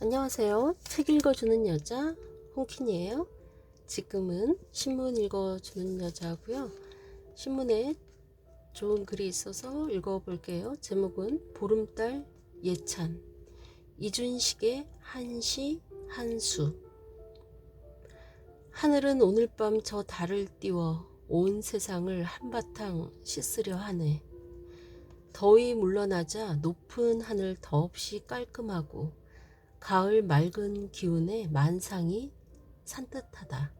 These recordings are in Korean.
안녕하세요. 책 읽어주는 여자 홍킨이에요. 지금은 신문 읽어주는 여자고요. 신문에 좋은 글이 있어서 읽어볼게요. 제목은 보름달 예찬 이준식의 한시 한수 하늘은 오늘 밤 저 달을 띄워 온 세상을 한바탕 씻으려 하네. 더위 물러나자 높은 하늘 더없이 깔끔하고 가을 맑은 기운에 만상이 산뜻하다.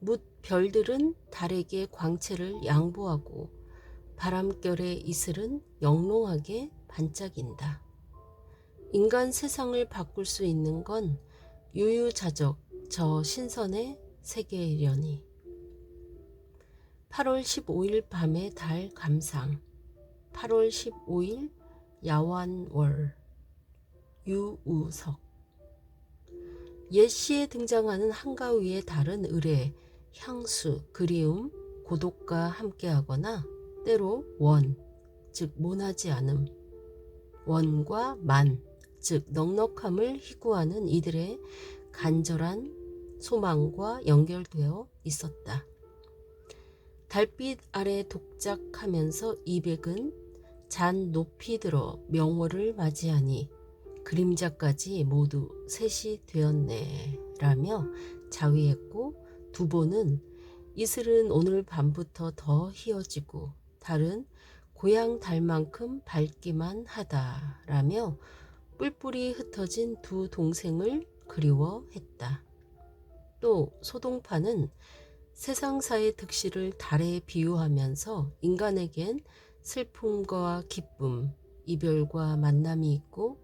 묻 별들은 달에게 광채를 양보하고 바람결의 이슬은 영롱하게 반짝인다. 인간 세상을 바꿀 수 있는 건 유유자적 저 신선의 세계이려니. 8월 15일 밤의 달 감상. 8월 15일 야완월. 유우석 옛 시에 등장하는 한가위의 다른 의뢰, 향수, 그리움, 고독과 함께하거나 때로 원, 즉 모나지 않음, 원과 만, 즉 넉넉함을 희구하는 이들의 간절한 소망과 연결되어 있었다. 달빛 아래 독작하면서 이백은 잔 높이 들어 명월을 맞이하니 그림자까지 모두 셋이 되었네 라며 자위했고 두보는 이슬은 오늘 밤부터 더 희어지고 달은 고향 달만큼 밝기만 하다 라며 뿔뿔이 흩어진 두 동생을 그리워했다. 또 소동파는 세상사의 득실을 달에 비유하면서 인간에겐 슬픔과 기쁨, 이별과 만남이 있고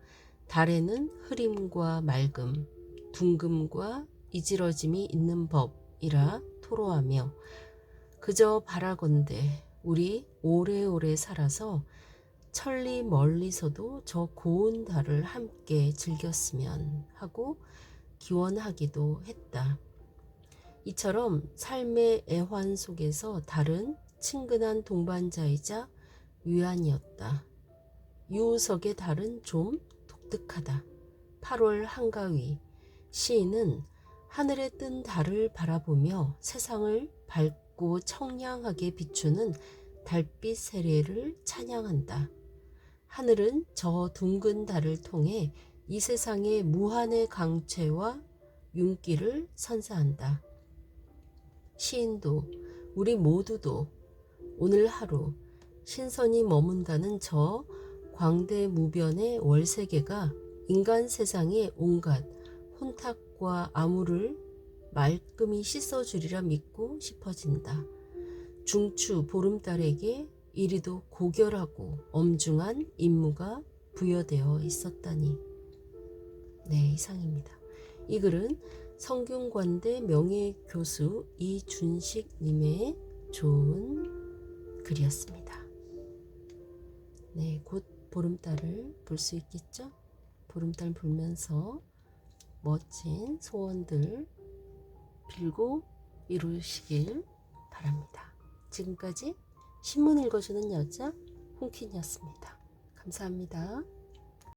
달에는 흐림과 맑음, 둥금과 이지러짐이 있는 법이라 토로하며 그저 바라건대 우리 오래오래 살아서 천리 멀리서도 저 고운 달을 함께 즐겼으면 하고 기원하기도 했다. 이처럼 삶의 애환 속에서 달은 친근한 동반자이자 위안이었다. 유우석의 달은 좀 독특하다. 8월 한가위 시인은 하늘에 뜬 달을 바라보며 세상을 밝고 청량하게 비추는 달빛 세례를 찬양한다. 하늘은 저 둥근 달을 통해 이 세상의 무한의 강체와 윤기를 선사한다. 시인도 우리 모두도 오늘 하루 신선이 머문다는 저 광대무변의 월세계가 인간 세상의 온갖 혼탁과 암울을 말끔히 씻어주리라 믿고 싶어진다. 중추 보름달에게 이리도 고결하고 엄중한 임무가 부여되어 있었다니. 네, 이상입니다. 이 글은 성균관대 명예교수 이준식님의 좋은 글이었습니다. 네, 곧 보름달을 볼 수 있겠죠? 보름달 보면서 멋진 소원들 빌고 이루시길 바랍니다. 지금까지 신문 읽어주는 여자 홍킨이었습니다. 감사합니다.